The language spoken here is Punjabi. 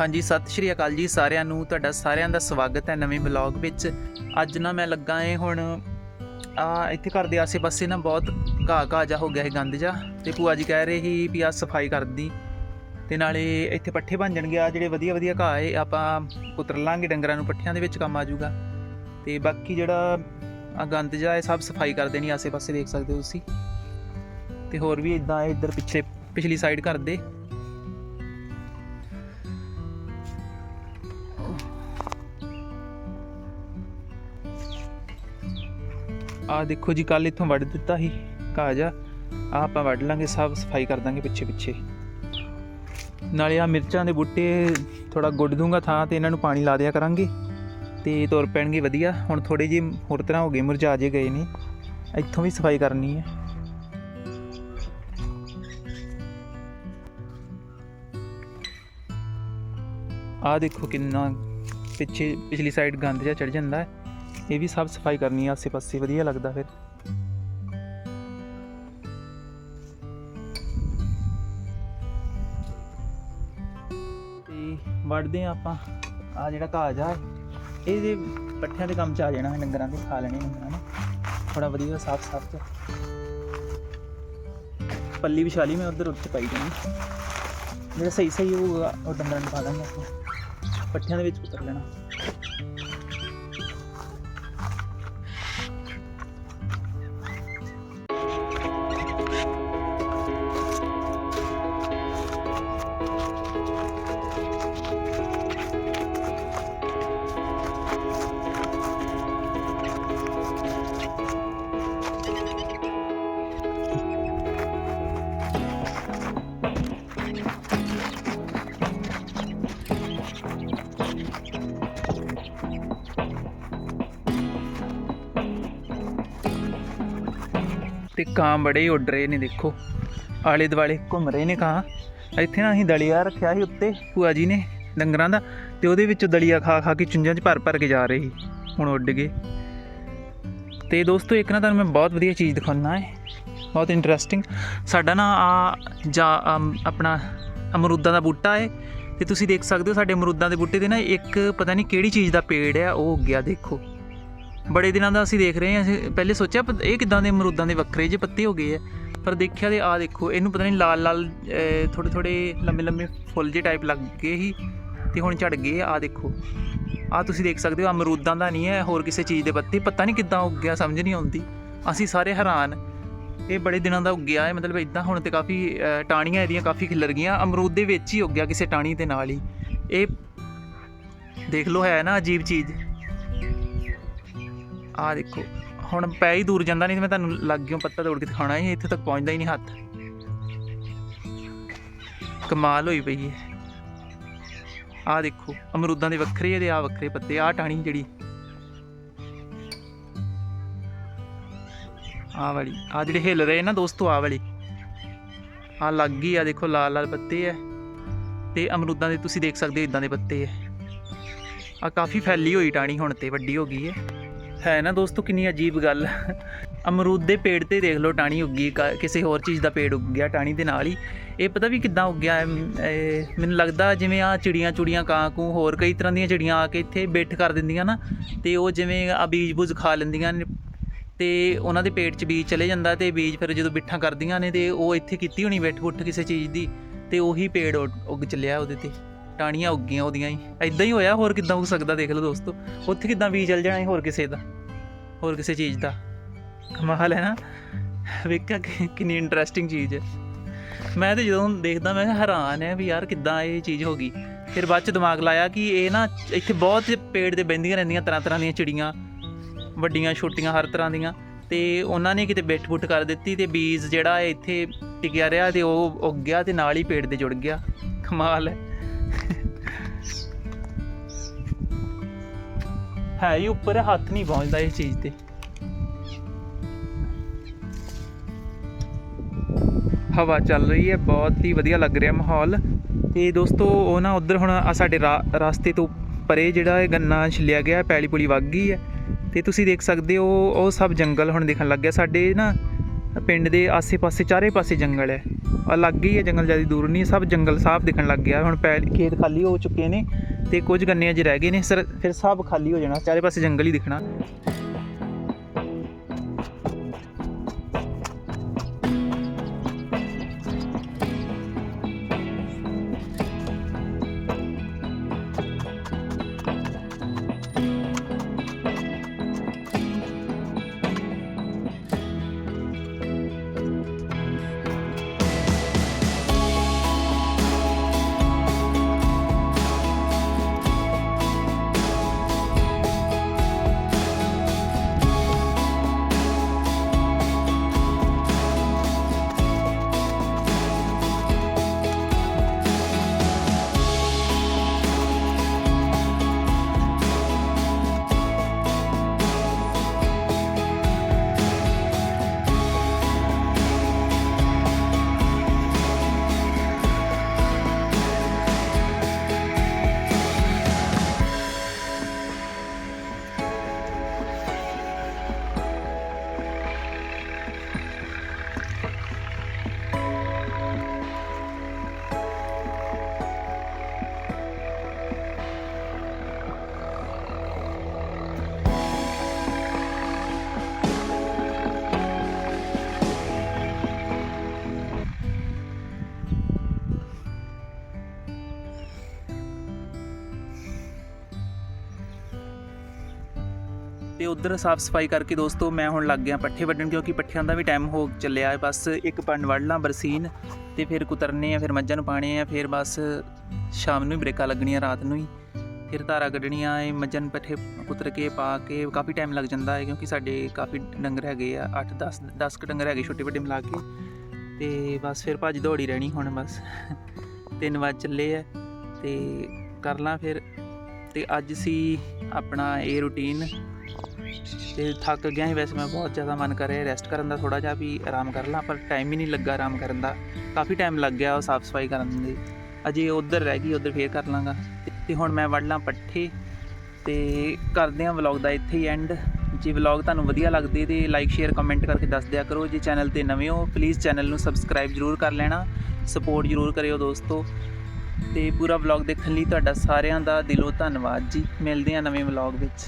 ਹਾਂਜੀ, ਸਤਿ ਸ਼੍ਰੀ ਅਕਾਲ ਜੀ ਸਾਰਿਆਂ ਨੂੰ। ਤੁਹਾਡਾ ਸਾਰਿਆਂ ਦਾ ਸਵਾਗਤ ਹੈ ਨਵੇਂ ਵਲੌਗ ਵਿੱਚ। ਅੱਜ ਨਾ ਮੈਂ ਲੱਗਾ ਏ ਹੁਣ, ਆ ਇੱਥੇ ਘਰ ਦੇ ਆਸੇ-ਪਾਸੇ ਨਾ ਬਹੁਤ ਘਾਹ ਘਾਹ ਜਾ ਹੋ ਗਿਆ ਹੈ ਗੰਦ ਜਾ ਤੇ ਭੂਆ ਜੀ ਕਹਿ ਰਹੇ ਸੀ ਵੀ ਆ ਸਫ਼ਾਈ ਕਰਦੀ ਤੇ ਨਾਲੇ ਇੱਥੇ ਪੱਠੇ ਬਣ ਜਾਣਗੇ। ਆ ਜਿਹੜੇ ਵਧੀਆ ਵਧੀਆ ਘਾਹ ਏ, ਆਪਾਂ ਕੁਤਰ ਲਾਂਗੇ ਡੰਗਰਾਂ ਨੂੰ ਪੱਠਿਆਂ ਦੇ ਵਿੱਚ ਕੰਮ ਆ ਜਾਊਗਾ। ਤੇ ਬਾਕੀ ਜਿਹੜਾ ਆ ਗੰਦ ਜਾ ਇਹ ਸਭ ਸਫ਼ਾਈ ਕਰ ਦੇਣੀ, ਆਸੇ-ਪਾਸੇ ਦੇਖ ਸਕਦੇ ਹੋ ਤੁਸੀਂ। ਤੇ ਹੋਰ ਵੀ ਇਦਾਂ ਇੱਧਰ ਪਿੱਛੇ ਪਿਛਲੀ ਸਾਈਡ ਕਰ ਆ ਦੇਖੋ ਜੀ ਕੱਲ ਇੱਥੋਂ ਵੱਢ ਦਿੱਤਾ ਸੀ ਘਾਹ ਜਾ ਆ ਆਪਾਂ ਵੱਢ ਲਾਂਗੇ ਸਭ ਸਫ਼ਾਈ ਕਰ ਦਾਂਗੇ ਪਿੱਛੇ ਪਿੱਛੇ। ਨਾਲੇ ਆ ਮਿਰਚਾਂ ਦੇ ਬੂਟੇ ਥੋੜਾ ਗੁੱਡ ਦੂੰਗਾ ਥਾਂ ਤੇ, ਇਹਨਾਂ ਨੂੰ ਪਾਣੀ ਲਾ ਦਿਆ ਕਰਾਂਗੇ। ਤੇ ਤੁਰ ਪੈਣਗੇ ਵਧੀਆ। ਹੁਣ ਥੋੜੇ ਜਿਹੇ ਹੋਰ ਤਰ੍ਹਾਂ ਹੋ ਗਏ, ਮੁਰਝਾ ਜੇ ਗਏ ਨੇ। ਇੱਥੋਂ ਵੀ ਸਫ਼ਾਈ ਕਰਨੀ ਹੈ। ਆ ਦੇਖੋ ਕਿੰਨਾ ਪਿੱਛੇ, ਪਿਛਲੀ ਸਾਈਡ ਗੰਦ ਜਿਹਾ ਚੜ ਜਾਂਦਾ ਹੈ। ਇਹ ਵੀ ਸਭ ਸਫ਼ਾਈ ਕਰਨੀ ਹੈ ਆਸੇ ਪਾਸੇ ਵਧੀਆ ਲੱਗਦਾ ਫਿਰ। ਤੇ ਵੜਦੇ ਹਾਂ ਆਪਾਂ ਆ ਜਿਹੜਾ ਘਾਹ ਆ ਇਹਦੇ ਪੱਠਿਆਂ ਦੇ ਕੰਮ ਚ ਆ ਜਾਣਾ ਹੈ, ਡੰਗਰਾਂ ਦੇ, ਖਾ ਲੈਣੇ ਡੰਗਰਾਂ ਨੇ। ਥੋੜਾ ਵਧੀਆ ਸਾਫ਼ ਸਾਫ਼ ਚ ਪੱਲੀ ਵਿਛਾਲੀ ਮੈਂ ਉਧਰ ਉੱਤੇ ਪਾਈ ਜਾਣੀ। ਜਿਹੜਾ ਸਹੀ ਸਹੀ ਹੋਊਗਾ ਉਹ ਡੰਗਰਾਂ ਨੂੰ ਪਾ ਦਾਂਗੇ ਆਪਾਂ। ਪੱਠਿਆਂ ਦੇ ਵਿੱਚ ਉਤਰ ਲੈਣਾ। ਤੇ ਕਾਂ ਬੜੇ ਹੀ ਉੱਡ ਰਹੇ ਨੇ ਦੇਖੋ। ਆਲੇ ਦੁਆਲੇ ਘੁੰਮ ਰਹੇ ਨੇ ਕਾਂ। ਇੱਥੇ ਨਾ ਅਸੀਂ ਦਲੀਆ ਰੱਖਿਆ ਸੀ ਉੱਤੇ, ਭੂਆ ਜੀ ਨੇ ਡੰਗਰਾਂ ਦਾ, ਤੇ ਉਹਦੇ ਵਿੱਚੋਂ ਦਲੀਆ ਖਾ ਖਾ ਕੇ ਚੁੰਝਾਂ 'ਚ ਭਰ ਭਰ ਕੇ ਜਾ ਰਹੇ ਸੀ। ਹੁਣ ਉੱਡ ਗਏ। ਤੇ ਦੋਸਤੋ, ਇੱਕ ਨਾ ਤੁਹਾਨੂੰ ਮੈਂ ਬਹੁਤ ਵਧੀਆ ਚੀਜ਼ ਦਿਖਾਉਣਾ ਹੈ ਬਹੁਤ ਇੰਟਰਸਟਿੰਗ ਸਾਡਾ ਨਾ ਆ ਜਾ ਆਪਣਾ ਅਮਰੂਦਾਂ ਦਾ ਬੂਟਾ ਹੈ ਤੇ ਤੁਸੀਂ ਦੇਖ ਸਕਦੇ ਹੋ, ਸਾਡੇ ਅਮਰੂਦਾਂ ਦੇ ਬੂਟੇ ਦੇ ਨਾ ਇੱਕ ਪਤਾ ਨਹੀਂ ਕਿਹੜੀ ਚੀਜ਼ ਦਾ ਪੇੜ ਹੈ ਉਹ ਉੱਗਿਆ ਦੇਖੋ। ਬੜੇ ਦਿਨਾਂ ਦਾ ਅਸੀਂ ਦੇਖ ਰਹੇ ਹਾਂ ਅਸੀਂ ਪਹਿਲੇ ਸੋਚਿਆ ਪ- ਇਹ ਕਿਦਾਂ ਦੇ ਅਮਰੂਦਾਂ ਦੇ ਵੱਖਰੇ ਜਿਹੇ ਪੱਤੇ ਹੋ ਗਏ ਆ ਪਰ ਦੇਖਿਆ ਤੇ ਆ ਦੇਖੋ ਇਹਨੂੰ ਪਤਾ ਨਹੀਂ ਲਾਲ ਲਾਲ ਥੋੜੇ ਥੋੜੇ ਲੰਮੇ ਲੰਮੇ ਫੁੱਲ ਜਿਹੇ ਟਾਈਪ ਲੱਗ ਗਏ ਸੀ ਤੇ ਹੁਣ ਝੜ ਗਏ ਆ ਦੇਖੋ। ਆ ਤੁਸੀਂ ਦੇਖ ਸਕਦੇ ਹੋ ਅਮਰੂਦਾਂ ਦਾ ਨਹੀਂ ਹੈ ਹੋਰ ਕਿਸੇ ਚੀਜ਼ ਦੇ ਪੱਤੇ ਪਤਾ ਨਹੀਂ ਕਿੱਦਾਂ ਉੱਗਿਆ ਸਮਝ ਨਹੀਂ ਆਉਂਦੀ। ਅਸੀਂ ਸਾਰੇ ਹੈਰਾਨ। ਇਹ ਬੜੇ ਦਿਨਾਂ ਦਾ ਉੱਗਿਆ ਹੈ ਮਤਲਬ ਇਦਾਂ ਹੁਣ ਤੇ ਕਾਫੀ ਅ, ਟਾਹਣੀਆਂ ਇਹਦੀਆਂ ਕਾਫੀ ਖਿਲਰ ਗਈਆਂ ਅਮਰੂਦ ਦੇ ਵਿੱਚ ਹੀ ਉੱਗਿਆ ਕਿਸੇ ਟਾਹਣੀ ਦੇ ਨਾਲ ਹੀ। ਇਹ ਦੇਖ ਲਓ ਹੈ ਨਾ ਅਜੀਬ ਚੀਜ਼। ਆ ਦੇਖੋ, ਹੁਣ ਪੈ ਹੀ ਦੂਰ ਜਾਂਦਾ, ਨਹੀਂ ਤੇ ਮੈਂ ਤੁਹਾਨੂੰ ਲੱਗ ਗਿਓ ਪੱਤਾ ਤੋੜ ਕੇ ਦਿਖਾਉਣਾ ਹੀ ਇੱਥੇ ਤੱਕ ਪਹੁੰਚਦਾ ਹੀ ਨਹੀਂ ਹੱਥ। ਕਮਾਲ ਹੋਈ ਪਈ ਹੈ ਆ ਦੇਖੋ, ਅਮਰੂਦਾਂ ਦੇ ਵੱਖਰੇ ਇਹਦੇ ਆ ਵੱਖਰੇ ਪੱਤੇ ਆ ਟਾਣੀ ਜਿਹੜੀ। ਆ ਵਾਲੀ ਆ ਜਿਹੜੇ ਹਿੱਲ ਰਹੇ ਨਾ ਦੋਸਤੋ ਆ ਵਾਲੀ। ਆ ਲੱਗ ਗਈ ਆ, ਦੇਖੋ ਲਾਲ ਲਾਲ ਪੱਤੇ ਐ ਤੇ ਅਮਰੂਦਾਂ ਦੇ ਤੁਸੀਂ ਦੇਖ ਸਕਦੇ ਹੋ ਇਦਾਂ ਦੇ ਪੱਤੇ ਐ ਆ ਕਾਫੀ ਫੈਲੀ ਹੋਈ ਟਾਣੀ ਹੁਣ ਤੇ, ਵੱਡੀ ਹੋ ਗਈ ਐ ਹੈ ਨਾ ਦੋਸਤੋ ਕਿੰਨੀ ਅਜੀਬ ਗੱਲ ਅਮਰੂਦ ਦੇ ਪੇੜ ਤੇ ਦੇਖ ਲਓ ਟਾਣੀ ਉੱਗੀ ਕਾ- ਕਿਸੇ ਹੋਰ ਚੀਜ਼ ਦਾ ਪੇੜ ਉੱਗ ਗਿਆ ਟਾਣੀ ਦੇ ਨਾਲ ਹੀ ਇਹ ਪਤਾ ਵੀ ਕਿੱਦਾਂ ਉੱਗਿਆ ਹੈ? ਮੈਨੂੰ ਲੱਗਦਾ ਜਿਵੇਂ ਆ ਚਿੜੀਆਂ ਚੁੜੀਆਂ ਕਾਂ ਕੂ ਹੋਰ ਕਈ ਤਰ੍ਹਾਂ ਦੀਆਂ ਚਿੜੀਆਂ ਆ ਕੇ ਇੱਥੇ ਬਿੱਠ ਕਰ ਦਿੰਦੀਆਂ ਨਾ, ਤੇ ਉਹ ਜਿਵੇਂ ਆ ਬੀਜ ਬੂਜ ਖਾ ਲੈਂਦੀਆਂ ਨੇ, ਤੇ ਉਹਨਾਂ ਦੇ ਪੇਟ 'ਚ ਬੀਜ ਚਲੇ ਜਾਂਦਾ ਤੇ ਬੀਜ ਫਿਰ ਜਦੋਂ ਬਿੱਠਾਂ ਕਰਦੀਆਂ ਨੇ ਤੇ ਉਹ ਇੱਥੇ ਕੀਤੀ ਹੋਣੀ ਬਿੱਠ ਬੁੱਠ ਕਿਸੇ ਚੀਜ਼ ਦੀ, ਤੇ ਉਹੀ ਪੇੜ ਉੱਗ ਚੱਲਿਆ ਉਹਦੇ ਤੇ ਟਾਣੀਆਂ ਉੱਗੀਆਂ ਉਹਦੀਆਂ ਹੀ। ਐਦਾਂ ਹੀ ਹੋਇਆ, ਹੋਰ ਕਿੱਦਾਂ ਹੋ ਸਕਦਾ ਦੇਖ ਲਓ ਦੋਸਤੋ। ਉੱਥੇ ਕਿੱਦਾਂ ਬੀਜ ਚੱਲ ਜਾਣਾ ਸੀ, ਹੋਰ ਕਿਸੇ ਦਾ। ਹੋਰ ਕਿਸੇ ਚੀਜ਼ ਦਾ। ਕਮਾਲ ਹੈ ਨਾ ਵੇਖਿਆ ਕਿ- ਕਿੰਨੀ ਇੰਟਰਸਟਿੰਗ ਚੀਜ਼ ਹੈ। ਮੈਂ ਤੇ ਜਦੋਂ ਦੇਖਦਾ, ਮੈਂ ਹੈਰਾਨ ਹੈ ਵੀ ਯਾਰ ਕਿੱਦਾਂ ਇਹ ਚੀਜ਼ ਹੋ ਗਈ। ਫਿਰ ਬਾਅਦ ਚ ਦਿਮਾਗ ਲਾਇਆ ਕਿ ਇਹ ਨਾ ਇੱਥੇ ਬਹੁਤ ਪੇੜ ਤੇ ਬਹਿੰਦੀਆਂ ਰਹਿੰਦੀਆਂ ਤਰ੍ਹਾਂ ਤਰ੍ਹਾਂ ਦੀਆਂ ਚਿੜੀਆਂ। ਵੱਡੀਆਂ, ਛੋਟੀਆਂ, ਹਰ ਤਰ੍ਹਾਂ ਦੀਆਂ। ਤੇ ਉਹਨਾਂ ਨੇ ਕਿਤੇ ਬਿੱਠ ਬੁੱਠ ਕਰ ਦਿੱਤੀ ਤੇ ਬੀਜ ਜਿਹੜਾ ਹੈ ਇੱਥੇ ਟਿਕਿਆ ਰਿਹਾ ਤੇ ਉਹ ਉੱਗ ਗਿਆ ਤੇ ਨਾਲ ਹੀ ਪੇੜ ਤੇ ਜੁੜ ਗਿਆ। ਕਮਾਲ ਹੈ। ਹੈ ਹੀ ਉੱਪਰ, ਹੱਥ ਨਹੀਂ ਪਹੁੰਚਦਾ ਇਸ ਚੀਜ਼ ਤੇ। ਹਵਾ ਚੱਲ ਰਹੀ ਹੈ, ਬਹੁਤ ਹੀ ਵਧੀਆ ਲੱਗ ਰਿਹਾ ਮਾਹੌਲ। ਤੇ ਦੋਸਤੋ, ਉਹ ਨਾ ਉਧਰ ਹੁਣ ਸਾਡੇ ਰਾਸਤੇ ਤੋਂ ਪਰੇ ਜਿਹੜਾ ਇਹ ਗੰਨਾ ਛਿਲਿਆ ਗਿਆ, ਪੈਲੀ ਪੁਲੀ ਵਗ ਗਈ ਹੈ। ਤੇ ਤੁਸੀਂ ਦੇਖ ਸਕਦੇ ਹੋ, ਉਹ ਸਭ ਜੰਗਲ ਹੁਣ ਦਿਖਣ ਲੱਗ ਗਿਆ। ਸਾਡੇ ਨਾ ਪਿੰਡ ਦੇ ਆਸੇ-ਪਾਸੇ, ਚਾਰੇ ਪਾਸੇ ਜੰਗਲ ਹੈ। ਅਲੱਗ ਹੀ ਹੈ, ਜੰਗਲ ਜ਼ਿਆਦਾ ਦੂਰ ਨਹੀਂ, ਸਭ ਜੰਗਲ ਸਾਫ਼ ਦਿਖਣ ਲੱਗ ਗਿਆ। ਹੁਣ ਪੈ ਖੇਤ ਖਾਲੀ ਹੋ ਚੁੱਕੇ ਨੇ। ਤੇ ਕੁਝ ਗੰਨੇ ਅਜੇ ਰਹਿ ਗਏ ਨੇ। ਸਰ, ਫਿਰ ਸਭ ਖਾਲੀ ਹੋ ਜਾਣਾ। ਚਾਰੇ ਪਾਸੇ ਜੰਗਲ ਹੀ ਦਿਖਣਾ। ਤੇ ਉਧਰ ਸਾਫ਼ ਸਫ਼ਾਈ ਕਰਕੇ ਦੋਸਤੋ ਮੈਂ ਹੁਣ ਲੱਗ ਗਿਆ ਪੱਠੇ ਵੱਢਣ ਕਿਉਂਕਿ ਪੱਠਿਆਂ ਦਾ ਵੀ ਟਾਈਮ ਹੋ ਚੱਲਿਆ ਹੈ। ਬਸ ਇੱਕ ਪੰਡ ਵੱਢ ਲਾਂ ਬਰਸੀਨ ਤੇ ਫਿਰ ਕੁਤਰਨੇ ਆ, ਫਿਰ ਮੱਝਾਂ ਨੂੰ ਪਾਣੇ ਆ, ਫਿਰ ਬਸ ਸ਼ਾਮ ਨੂੰ ਹੀ ਬ੍ਰੇਕਾਂ ਲੱਗਣੀਆਂ, ਰਾਤ ਨੂੰ ਹੀ। ਫਿਰ ਧਾਰਾ ਕੱਢਣੀਆਂ ਇਹ ਮੱਝਾਂ ਪੱਠੇ ਕੁਤਰ ਕੇ ਪਾ ਕੇ ਕਾਫੀ ਟਾਈਮ ਲੱਗ ਜਾਂਦਾ ਹੈ ਕਿਉਂਕਿ ਸਾਡੇ ਕਾਫੀ ਡੰਗਰ ਹੈਗੇ ਆ 8 10 10 ਕ ਡੰਗਰ ਹੈਗੇ ਛੋਟੇ ਵੱਡੇ ਮਿਲਾ ਕੇ। ਤੇ ਬਸ ਫਿਰ ਭੱਜ ਦੌੜੀ ਰਹਿਣੀ ਹੁਣ ਬਸ। ਤਿੰਨ ਵਜ ਚੱਲੇ ਆ ਤੇ ਕਰ ਲਾਂ ਫਿਰ। ਤੇ ਅੱਜ ਸੀ ਆਪਣਾ ਇਹ ਰੂਟੀਨ ਤੇ ਥੱਕ ਗਿਆ ਸੀ, ਵੈਸੇ ਮੈਂ ਬਹੁਤ ਜ਼ਿਆਦਾ ਮਨ ਕਰ ਰਿਹਾ ਰੈਸਟ ਕਰਨ ਦਾ ਥੋੜਾ ਜਿਹਾ ਵੀ ਆਰਾਮ ਕਰ ਲਾਂ, ਪਰ ਟਾਈਮ ਹੀ ਨਹੀਂ ਲੱਗਾ ਆਰਾਮ ਕਰਨ ਦਾ। ਕਾਫੀ ਟਾਈਮ ਲੱਗ ਗਿਆ ਉਹ ਸਾਫ਼ ਸਫ਼ਾਈ ਕਰਨ ਦੇ। ਅਜੇ ਉਧਰ ਰਹਿ ਗਈ, ਉਧਰ ਫੇਰ ਕਰ ਲਾਂਗਾ। ਤੇ- ਤੇ ਹੁਣ ਮੈਂ ਵੜ ਲਾਂ ਪੱਠੇ ਤੇ ਕਰਦੇ ਹਾਂ ਵਲੌਗ ਦਾ ਇੱਥੇ ਹੀ ਐਂਡ ਜੇ ਵਲੌਗ ਤੁਹਾਨੂੰ ਵਧੀਆ ਲੱਗਦੇ ਤੇ ਲਾਈਕ ਸ਼ੇਅਰ ਕਮੈਂਟ ਕਰਕੇ ਦੱਸ ਦਿਆ ਕਰੋ। ਜੇ ਚੈਨਲ ਤੇ ਨਵੇਂ ਹੋ ਪਲੀਜ਼ ਚੈਨਲ ਨੂੰ ਸਬਸਕ੍ਰਾਈਬ ਜਰੂਰ ਕਰ ਲੈਣਾ। ਸਪੋਰਟ ਜਰੂਰ ਕਰਿਓ ਦੋਸਤੋ। ਤੇ ਪੂਰਾ ਵਲੌਗ ਦੇਖਣ ਲਈ ਤੁਹਾਡਾ ਸਾਰਿਆਂ ਦਾ ਦਿਲੋਂ ਧੰਨਵਾਦ ਜੀ। ਮਿਲਦੇ ਹਾਂ ਨਵੇਂ ਵਲੌਗ ਵਿੱਚ।